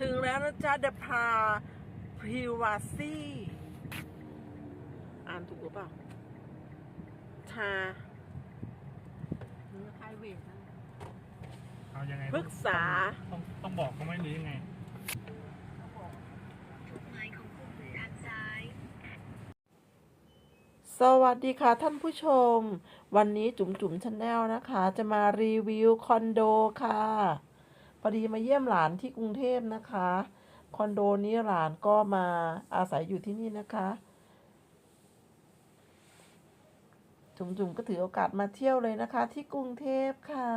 ถึงแล้วนะจ๊ะเดพาพริวาซีอ่านถูกหรือเปล่าชาไพรเวทนะเอายังไงพฤกษา ต้องต้องบอกเขาไหมหรือยังไงหมายของคุณคือทางซ้าย สวัสดีค่ะท่านผู้ชม วันนี้จุ๋มจุ๋มชาแนลนะคะ จะมารีวิวคอนโดค่ะ พอดีมาเยี่ยมหลานที่กรุงเทพนะคะ คอนโดนี้หลานก็มาอาศัยอยู่ที่นี่นะคะ จุ๋มจุ๋มก็ถือโอกาสมาเที่ยวเลยนะคะ ที่กรุงเทพค่ะ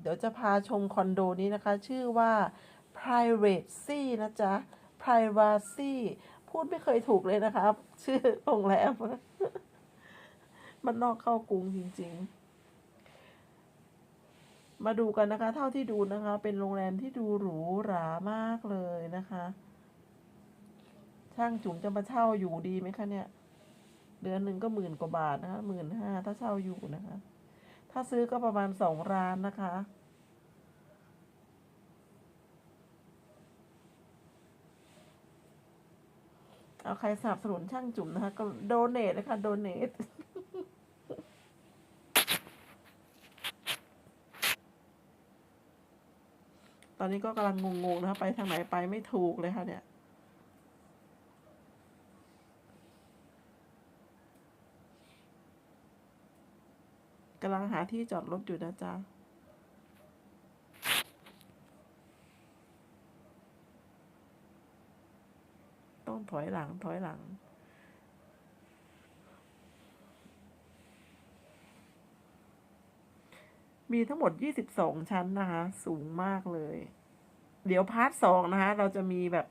เดี๋ยวจะพาชมคอนโดนี้นะคะ ชื่อว่า privacy นะจ๊ะ privacy พูดไม่เคยถูกเลยนะครับชื่อโรงแรม มันนอกเข้ากรุงจริง ๆ มาดูกันนะคะ เท่าที่ดูนะคะ เป็นโรงแรมที่ดูหรูหรามากเลยนะคะ ช่างจุ๋มจะมาเช่าอยู่ดีไหมคะเนี่ย เดือนหนึ่งก็หมื่นกว่าบาทนะคะหมื่นห้าถ้าเช่าอยู่นะคะ ถ้าซื้อก็ประมาณสองร้านนะคะเอาใครสนับสนุนช่างจุ๋มนะคะก็โดเนทนะคะโดเนท ตอนนี้ก็กำลังงงๆนะคะไปทางไหนไปไม่ถูกเลยค่ะเนี่ยกำลังหาที่จอดรถอยู่นะจ๊ะต้องถอยหลังถอยหลัง มีทั้งหมด 22 ชั้นนะคะ สูงมากเลย เดี๋ยวพาร์ทสองนะคะ เราจะมีแบบ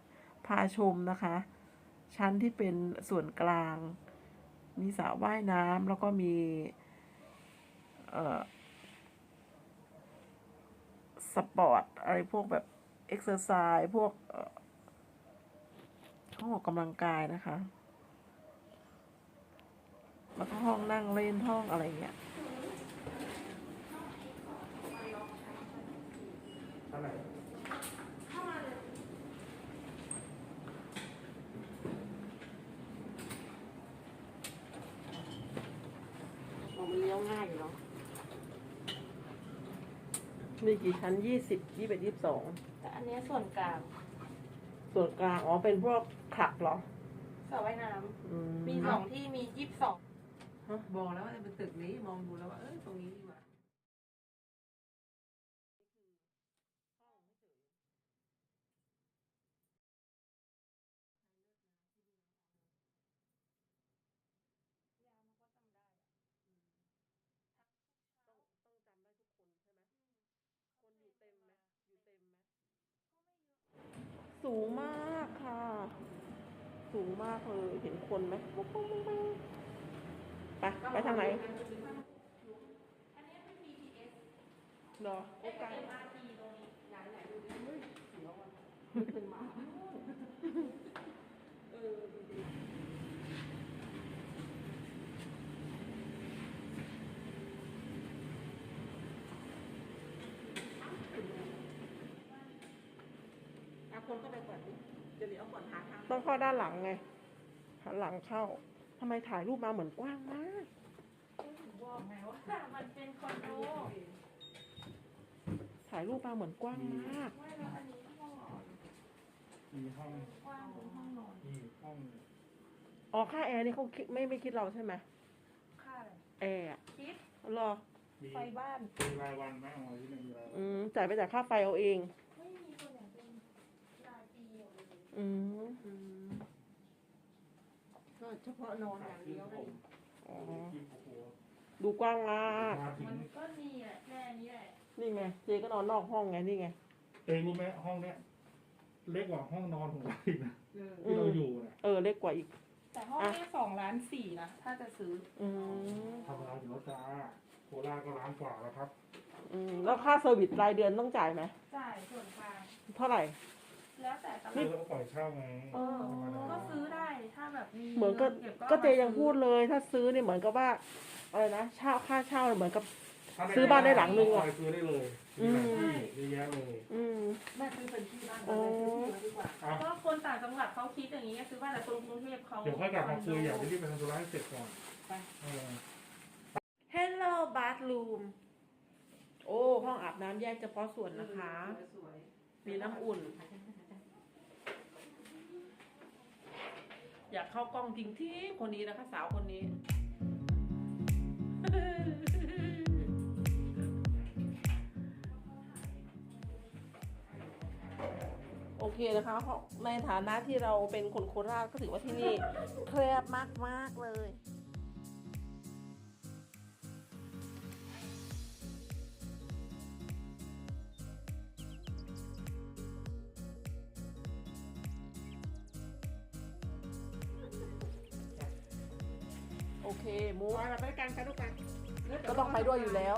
พาชมนะคะ ชั้นที่เป็นส่วนกลาง มีสระว่ายน้ำแล้วก็มีเอ่อสปอร์ต อะไรพวกแบบเอ็กซ์เซอร์ไซส์พวกห้องออกกำลังกายนะคะ แล้วก็ห้องนั่งเล่นห้องอะไรเงี้ย ผมมันเลี้ยว ง่ายอยู่เนาะ มีกี่ชั้นยี่สิบยี่สิบยี่สิบสอง แต่อันเนี้ยส่วนกลางส่วนกลาง อ๋อ เป็นพวกคลับเหรอสระว่ายน้อืมำมีสองที่มียี่สิบสอง บอกแล้วว่าจะเป็นตึกนี้มองดูแล้วว่าเออตรงนี้ดีกว่า สูงมากค่ะ สูงมากเลย เห็นคนไหมปุ๊บปุ๊บปุ๊บปุ๊บไปไปทางไหนเหรอโอกาสอา คนก็ไปก่อนดิเดี๋ยวเดี๋ยวก่อนหาทางต้องเข้าด้านหลังไงหันหลังเข้าทำไมถ่ายรูปมาเหมือนกว้างมากบอกไงว่ามันเป็นคอนโดถ่ายรูปมาเหมือนกว้างมากไม่แล้วอันนี้ห้องนอนมีห้องกว้างเป็นห้องนอนมีห้องอ๋อค่าแอร์นี่เขาคิดไม่ไม่คิดเราใช่ไหมค่าอะไรแอร์อะคิดเหรอมีไฟบ้านมีรายวันไหมของเราที่เป็นรายวันอืมจ่ายไปจากค่าไฟเอาเอง ไม่มีตัวอย่างเป็นรายปี หมดเลยอืมก็เฉพาะนอนอย่างเดียวเลยอ๋อที่โอ้โหดูกว้างมากมาถึงมันก็มีแหละแค่นี้แหละนี่ไงเจก็นอนนอกห้องไงนี่ไง เองรู้ไหมห้องเนี้ยเล็กกว่าห้องนอนของเราอีกนะเออที่เราอยู่นะเออเล็กกว่าอีก แต่ห้องเนี้สองล้านสี่นะถ้าจะซื้ออืมธรรมดาอยู่แล้วจ้าโคราชก็ล้านกว่าแล้วครับ อืมแล้วค่าเซอร์วิสรายเดือนต้องจ่ายไหมจ่ายส่วนกลางเท่าไหร่ แล้วแต่ตลานี่ดเราก็ปล่อยเช่าไงเออก็ซื้อได้ถ้าแบบมีเหมือนก็งินบก็เจยังพูดเลยถ้าซื้อเนี่ยเหมือนกับว่าอะไรนะเช่าค่าเช่าเนี่ยเหมือนกับถ้ม่ซื้อบ้านได้หลังนึงอะซื้อได้เลยอืมีมหลายที่เยอะแยะเลยอืม แม่ซื้อเป็นที่บ้านเราเลยซื้อที่เราดีกว่า อะเพราะคนต่างจังหวัดเขาคิดอย่างนี้ซื้อบ้านแต่คนกรุงเทพเขา เดี๋ยวค่อยกลับมาคุยอยากจะรีบไปทำธุระให้เสร็จก่อนไป เออ Hello bathroom โอ้ ห้องอาบน้ำแยกเฉพาะส่วนนะคะสวยมีน้ำอุ่นอยาก เข้ากล้องจริงที่คนนี้นะคะ สาวคนนี้ โอเคนะคะเพราะในฐานะที่เราเป็นคนโคราชก็ถือว่าที่นี่แคบมาก ๆ เลย เคมูฟเราไปกันกันทุกกันก็ต้องไปด้วยอยู่แล้ว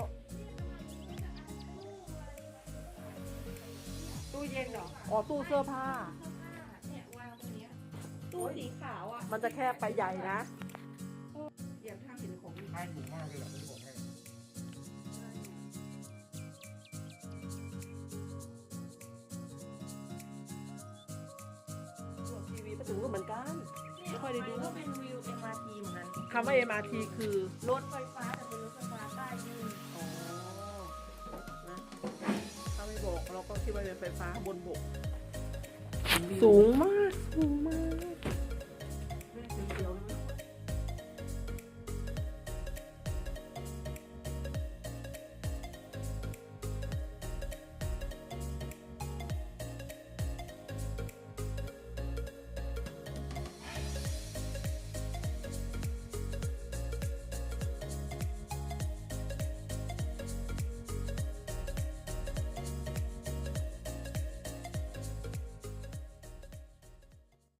ตู้เย็นเหรออ๋อตู้เสื้อผ้า เนี่ยวางตรงเนี้ยตู้สีขาวอะมันจะแคบไปใหญ่นะ อยากทำเห็นของให้ถูกมากเลยแหละที่ผมให้ทีวีก็ถึงก็เหมือนกัน ไม่ค่อยได้ดู ก็เป็นวิว MRT เหมือนกัน คำว่า MRT คือรถไฟฟ้าแต่เป็นรถไฟฟ้าใต้ดินอ๋อนะถ้าไม่บอกเราก็คิดว่าเป็นไฟฟ้าบนบก สูงมาก สูงมาก